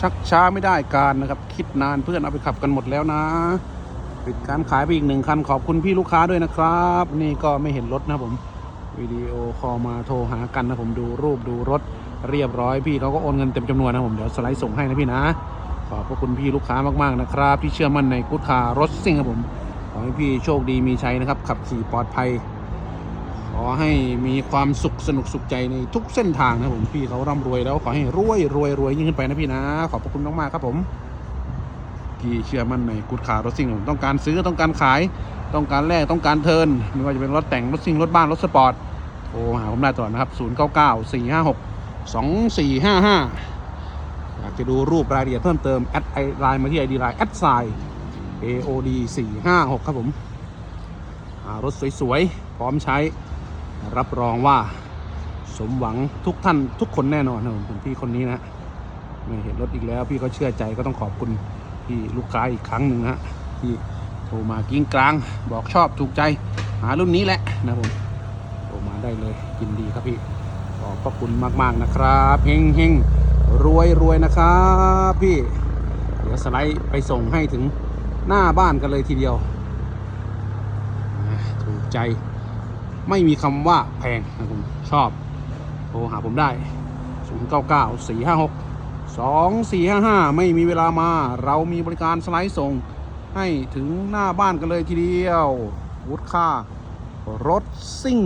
ชักช้าไม่ได้การนะครับ คิดนานเพื่อนเอาไปขับกันหมดแล้วนะ ปิดการขายไปอีกหนึ่งคันขอบคุณพี่ลูกค้าด้วยนะครับ นี่ก็ไม่เห็นรถนะผม วิดีโอคอลมาโทรหากันนะผมดูรูปดูรถเรียบร้อยพี่เขาก็โอนเงินเต็มจำนวนนะผมเดี๋ยวสไลด์ส่งให้นะพี่นะ ขอบพระคุณพี่ลูกค้ามากๆนะครับ ที่เชื่อมั่นในกุ๊ดคาร์รถซิ่งครับผมขอให้พี่โชคดีมีชัยนะครับขับขี่ปลอดภัย ขอให้มีความสุขสนุกสุขใจในทุกเส้นทางนะผมพี่เขาร่ำรวยแล้วขอให้รวยรวยรวยยิ่งขึ้นไปนะพี่นะ ขอบพระคุณมากๆครับผมพี่เชื่อมั่นในกุดขารถซิ่งผมต้องการซื้อต้องการขาย ต้องการแลกต้องการเทิร์นไม่ว่าจะเป็นรถแต่งรถซิ่งรถบ้านรถสปอร์ตโทรหาผมได้ตลอดนะครับ 0 9 9 4 5 6 2 4 5 5 อยากจะดูรูปรายละเอียดเพิ่มเติมแอดไอไลน์มาที่ไอดีไลน์แอดไซ AOD 4 5 6 ครับผมรถสวยๆ พร้อมใช้ รับรองว่าสมหวังทุกท่านทุกคนแน่นอนนะผมพี่คนนี้นะไม่เห็นรถอีกแล้ว พี่ก็เชื่อใจก็ต้องขอบคุณพี่ลูกค้าอีกครั้งหนึ่งนะฮะที่โทรมากิ้งกลาง บอกชอบถูกใจหารุ่นนี้แหละนะผมโทรมาได้เลยยินดีครับพี่ขอบพระคุณมาก ๆนะครับเฮงเฮงรวยรวยนะครับพี่เดี๋ยวสไลด์ไปส่งให้ถึงหน้าบ้านกันเลยทีเดียวถูกใจ ไม่มีคำว่าแพงนะผมชอบโทรหาผมได้ 0 9 9 4 5 6 2 4 5 5 ไม่มีเวลามา เรามีบริการสไลด์ส่ง ให้ถึงหน้าบ้านกันเลยทีเดียววุฒค่ารถซิ่ง